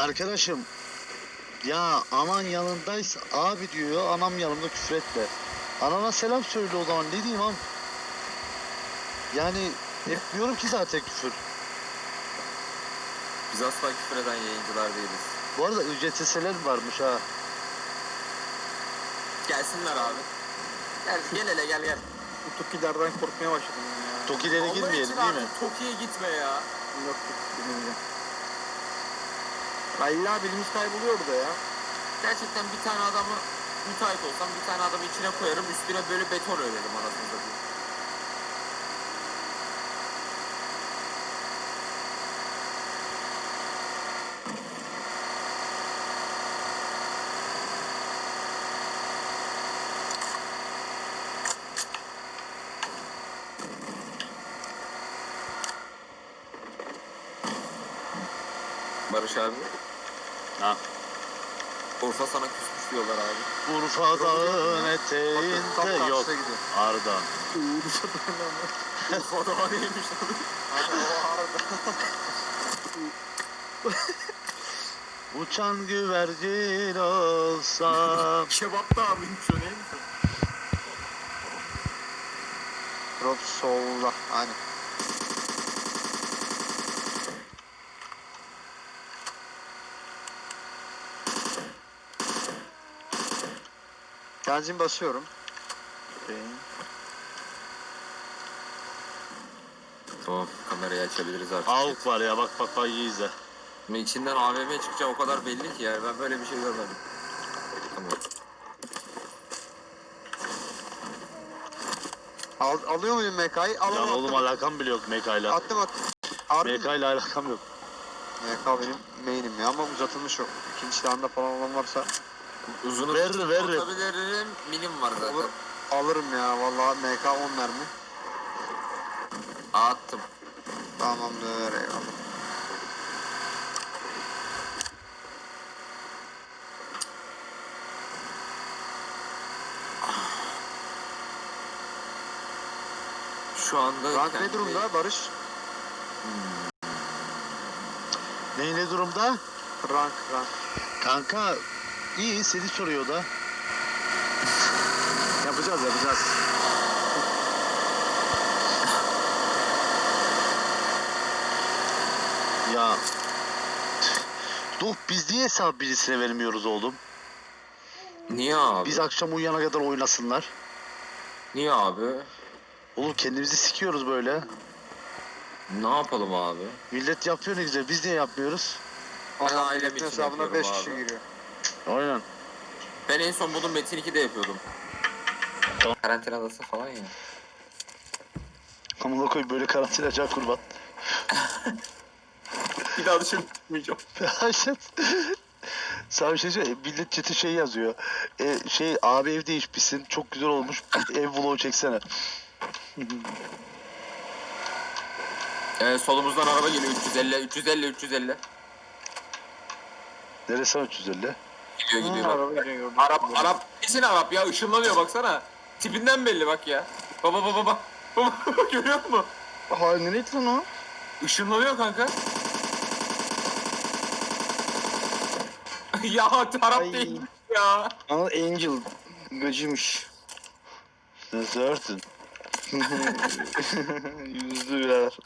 Arkadaşım ya aman yanındaysa abi diyor anam yanımda küfür etme. Anana selam söyle o zaman ne diyeyim am? Yani etmiyorum ki zaten küfür. Biz asla küfür eden yayıncılar değiliz. Bu arada ücretsizler varmış ha. Gelsinler abi. Gel gel hele gel gel. Bu Tokilerden korkmaya başladım ya. Tokilere girmeyelim değil abi, mi? Toki'ye gitme ya. Yok yok bilmeyeceğim. Ya illa birimiz kayboluyor burada ya. Gerçekten bir tane adamı müteahhit olsam bir tane adamı içine koyarım üstüne böyle beton örerim anasını satayım. Barış abi. Ha. Urfa sana küsmüş diyorlar abi. Urfa dağın eteğinde Tam yok. karşıya gidiyor. Ardan. Urfa da abi? O arada. Uçan güvercin olsam. Kebap da o neymiş o? Drop solda. Aynen. Benzin basıyorum. Tamam kamerayı açabiliriz artık. Avuk var ya bak bak bak iyi izle. Ama içinden AVM çıkacağı o kadar belli ki yani ben böyle bir şey görmedim. Tamam. Al, alıyor muyum MK'yı? Ya Alamam. oğlum alakam bile yok MK'yla. Attım attım. Harbi mi? MK'yla alakam yok. MK benim main'im ya ama uzatılmış yok. İkinci silahında falan olan varsa Uzunu Veririm, veririm. Atabilirim. Minim var zaten. Olur. alırım ya vallahi MK 10 mermi. Attım. Tamamdır eyvallah. Şu anda Rank ne kendimi- durumda Barış? Ne ne durumda? Rank rank. Kanka iyi seni soruyor da. yapacağız yapacağız. ya Dur biz niye hesap birisine vermiyoruz oğlum? Niye abi? Biz akşam uyuyana kadar oynasınlar. Niye abi? Oğlum kendimizi sikiyoruz böyle. Ne yapalım abi? Millet yapıyor ne güzel. Biz niye yapmıyoruz? Ben ailem için hesabına yapıyorum 5 kişi abi. giriyor. Aynen. Ben en son bunu Metin 2'de yapıyordum. Tamam. Karantinadası falan ya. Amına koy böyle karantina can kurban. Bir daha dışarı çıkmayacağım. Ayşet. Sana bir şey söyleyeyim. Millet chat'e şey yazıyor. E, şey abi ev değişmişsin. Çok güzel olmuş. ev vlogu çeksene. Ee, solumuzdan araba geliyor 350 350 350. Neresi 350? Gidiyor gidiyor bak. Araba gidiyor gördüm. Arap Arap kesin Arap ya ışınlanıyor baksana. Tipinden belli bak ya. Baba baba baba. Baba görüyor musun? Ha nereydi lan o? Işınlanıyor kanka. ya Arap Ay. değil ya. Ama Angel gacıymış. Nasıl örtün? Yüzdü birader.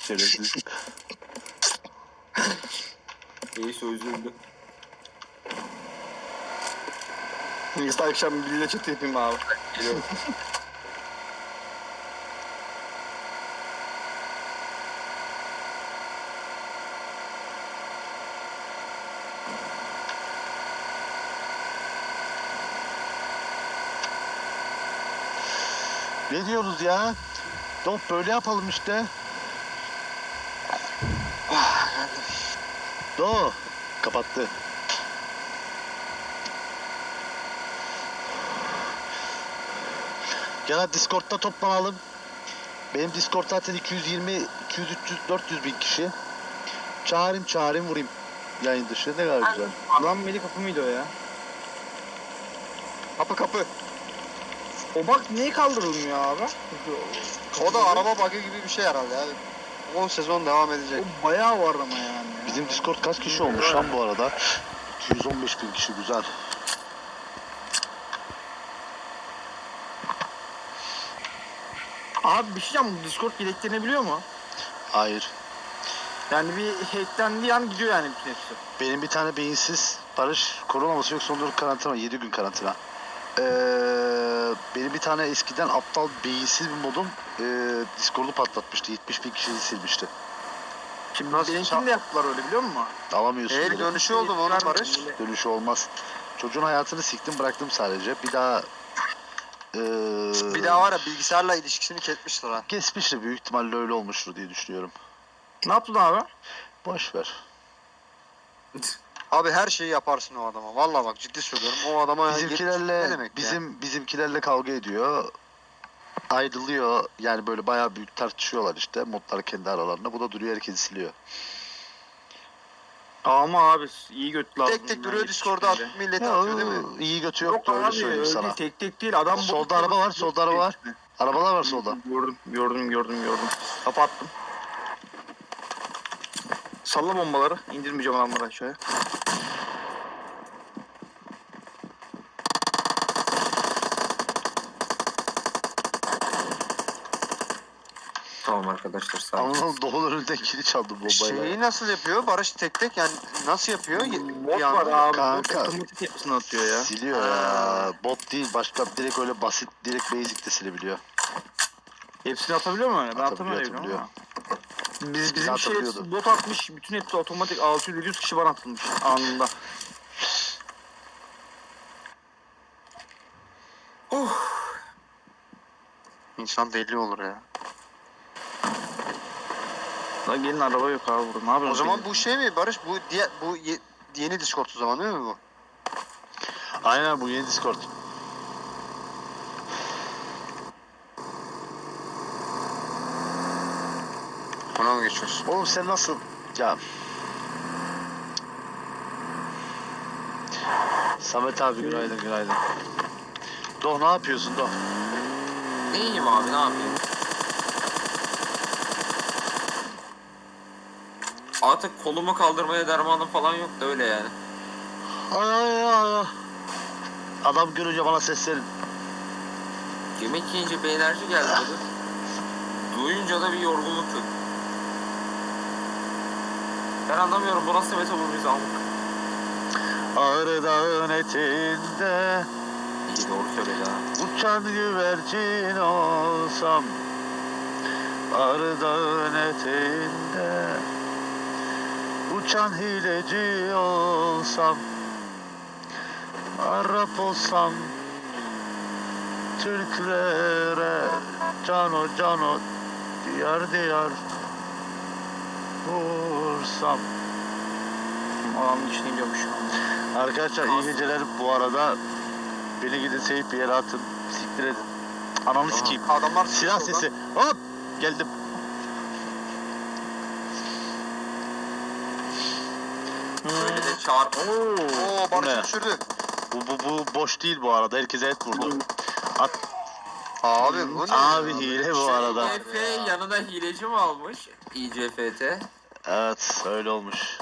Şerefsiz. Neyse üzüldü. Neyse akşam bir çatı yapayım abi. Ne diyoruz ya? Top böyle yapalım işte. Do. Kapattı. Gel hadi Discord'da toplanalım. Benim Discord zaten 220, 200, 300, 400 bin kişi. Çağırayım çağırayım vurayım. Yayın dışı ne kadar güzel. Lan Melih kapı mıydı o ya? Kapı kapı. O bak niye kaldırılmıyor abi? O da araba bug'ı gibi bir şey herhalde abi. 10 sezon devam edecek. O bayağı var ama yani. Bizim Discord kaç kişi olmuş lan bu arada? 215 bin kişi güzel. Abi bir şey diyeceğim. bu Discord yedeklenebiliyor mu? Hayır. Yani bir hacklendiği an gidiyor yani bütün hepsi. Benim bir tane beyinsiz Barış koronaması yok son olarak karantina 7 gün karantina. Ee, benim bir tane eskiden aptal beyinsiz bir modum ee, Discord'u patlatmıştı. 70 bin kişiyi silmişti. Şimdi Nasıl benimkini de yaptılar öyle biliyor musun? Alamıyorsun. Eğer bile. dönüşü oldu mu onun Barış? Dönüşü olmaz. Çocuğun hayatını siktim bıraktım sadece. Bir daha ee, Bir daha var ya bilgisayarla ilişkisini kesmişler ha. Kesmiştir büyük ihtimalle öyle olmuştur diye düşünüyorum. Ne yaptın abi? Boş ver. Abi her şeyi yaparsın o adama. Vallahi bak ciddi söylüyorum. O adama Bizimkilerle ne demek ya? bizim bizimkilerle kavga ediyor. Ayrılıyor. Yani böyle bayağı büyük tartışıyorlar işte. Modlar kendi aralarında. Bu da duruyor herkesi siliyor. Ama abi iyi götü lazım. tek tek duruyor Discord'da at, atıyor değil mi? iyi götü Yok yoktu öyle abi söyleyeyim öyle sana. değil, tek tek değil adam Solda bu- araba var, solda araba var. Arabalar var solda. Gördüm gördüm gördüm gördüm. Kapattım. Salla bombaları. İndirmeyeceğim adamları aşağıya. Arkadaşlar sağ olun. Ama doğal önünden kili çaldım bombayla. Şeyi nasıl yapıyor? Barış tek tek yani nasıl yapıyor? Bot var abi. Kanka. Otomatik yapısını atıyor ya. Siliyor ya. Bot değil başka direkt öyle basit direkt basic de silebiliyor. Hepsini atabiliyor mu? Ben Atabiliyor, atabiliyor. ama. Biz, bizim şey hepsi bot atmış. Bütün hepsi otomatik 600-700 kişi bana atılmış anında. İnsan deli olur ya. Lan gelin araba yok abi burada. Ne yapıyorsun? O zaman bu şey mi Barış? Bu diye bu ye- yeni Discord o zaman değil mi bu? Aynen bu yeni Discord. Buna mı geçiyorsun? Oğlum sen nasıl ya Samet abi günaydın günaydın. Doh ne yapıyorsun Doh? İyiyim abi ne yapayım? Artık kolumu kaldırmaya dermanım falan yok da öyle yani. Ay ay ay. Adam görünce bana seslenin. Yemek yiyince bir enerji geldi dedi. Duyunca da bir yorgunluk yok. Ben anlamıyorum bu nasıl metabolizm Ağrı dağın etinde İyi doğru söyledi ha. uçan güvercin olsam Ağrı dağın etinde uçan hileci olsam Arap olsam Türklere cano cano diyar diyar vursam Alanın içine gidiyormuş şu an. Arkadaşlar iyi geceler bu arada. Beni gidin sevip bir yere atın. Siktir edin. Ananı sikeyim. Adamlar Silah sesi. Hop! Geldim. Çağır. Oo. Oo Bu Barış'ı ne? düşürdü. Bu, bu, bu boş değil bu arada. Herkese et vurdu. At. Abi bu ne? Abi hile bu arada. ICF yanına hileci mi almış? ICFT. Evet öyle olmuş.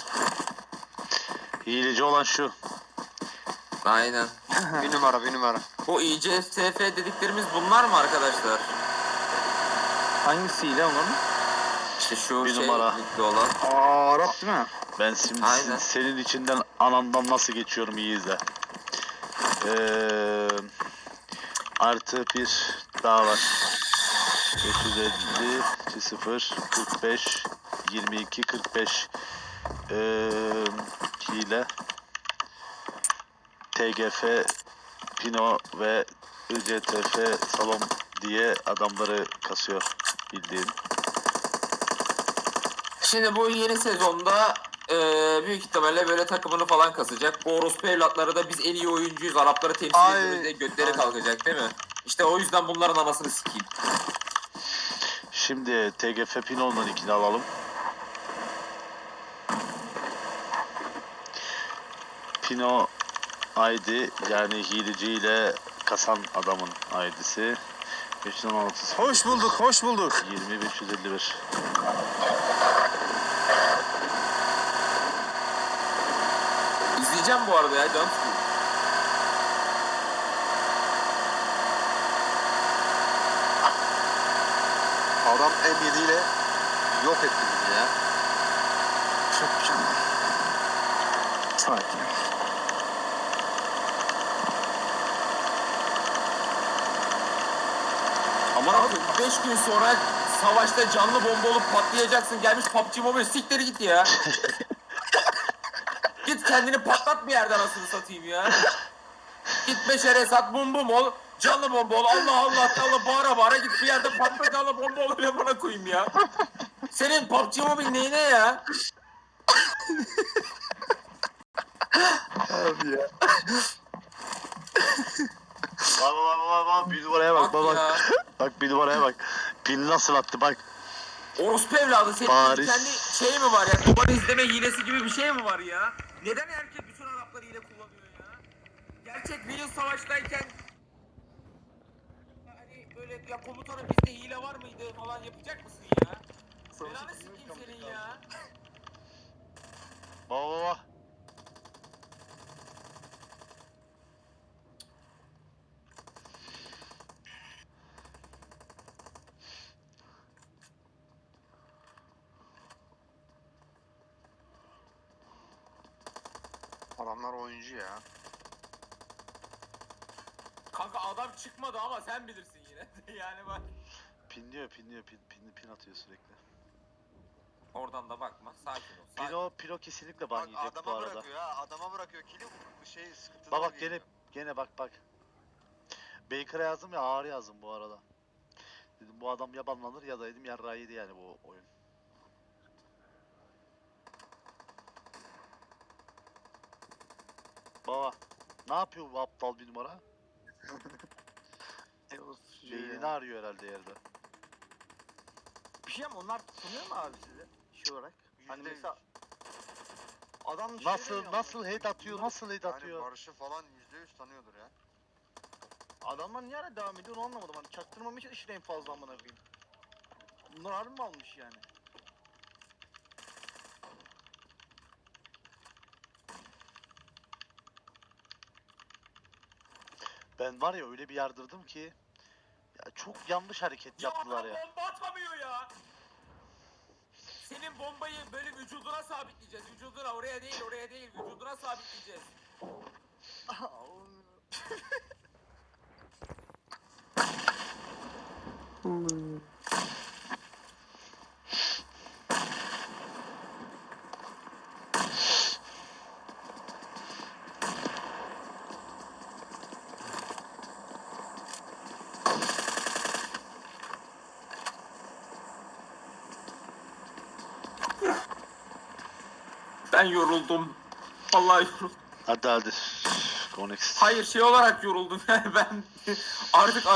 Hileci olan şu. Aynen. bir numara bir numara. Bu ICFT dediklerimiz bunlar mı arkadaşlar? Hangisiyle onun? İşte şu Bir şey numara. ligli olan. Aa Arap değil mi? Ben şimdi Aynen. senin içinden anandan nasıl geçiyorum iyi izle. Ee, artı bir daha var. 550 0 45 22 45 ee, hile TGF Pino ve ICTF Salon diye adamları kasıyor bildiğin. Şimdi bu yeni sezonda e, büyük ihtimalle böyle takımını falan kasacak. Bu orospu evlatları da biz en iyi oyuncuyuz. Arapları temsil Ay. ediyoruz diye götleri Ay. kalkacak değil mi? İşte o yüzden bunların anasını sikeyim. Şimdi TGF Pino'nun ikini alalım. Pino ID yani hileci ile kasan adamın ID'si 516 Hoş bulduk, hoş bulduk. 20 Yiyeceğim bu arada ya can sıkıyor. Adam M7 ile yok etti bizi ya. Çok güzel. Sakin. Aman abi 5 gün sonra savaşta canlı bomba olup patlayacaksın. Gelmiş PUBG Mobile siktir git ya. kendini patlat bir yerden asını satayım ya. Git beşere sat bum bum ol. Canlı bomba ol. Allah Allah Allah bağıra bağıra git bir yerde patla canlı bomba ol öyle bana koyayım ya. Senin PUBG Mobile neyine ya? Abi ya. Bak bak bak bak bir numaraya bak bak Bak bak. Bak bir numaraya bak. Pin nasıl attı bak. Orospu evladı senin Bariz. kendi şey mi var ya? Duvar izleme hilesi gibi bir şey mi var ya? Neden herkes bütün Arapları hile kullanıyor ya? Gerçek real savaştayken hani böyle ya komutanım bizde hile var mıydı falan yapacak mısın ya? Belanı sikeyim senin ya. Bak bak bak. Adamlar oyuncu ya. Kanka adam çıkmadı ama sen bilirsin yine. yani bak. Pinliyor pinliyor pin, pin, pin atıyor sürekli. Oradan da bakma sakin ol. Sakin. Pino, Pino kesinlikle ban Bak yiyecek bu adama arada. bırakıyor ha. Adama bırakıyor kili bu şey sıkıntılı. Bak bak gene gene bak bak. Baker'a yazdım ya ağır yazdım bu arada. Dedim bu adam ya banlanır ya da dedim yarrağı yedi yani bu oyun. Baba ne yapıyor bu aptal bir numara? E, o Beynini arıyor herhalde yerde. Bir şey ama onlar tutunuyor mu abi size? Şey olarak. Hani Yüzde mesela adam şey Nasıl demiyor mu? nasıl head atıyor nasıl head Yani atıyor? Barış'ı falan %100 tanıyordur ya. Adamlar niye hala devam ediyor onu anlamadım. Hani çaktırmamış işte en fazla amına koyayım. Bunlar harbi mi almış yani? Ben var ya öyle bir yardırdım ki ya çok yanlış hareket Ya yaptılar adam ya. bomba atamıyor ya. Senin bombayı böyle vücuduna sabitleyeceğiz. Vücuduna oraya değil oraya değil vücuduna sabitleyeceğiz. Ben yoruldum. Vallahi yoruldum. Hadi hadi. Go next. Hayır şey olarak yoruldum yani ben artık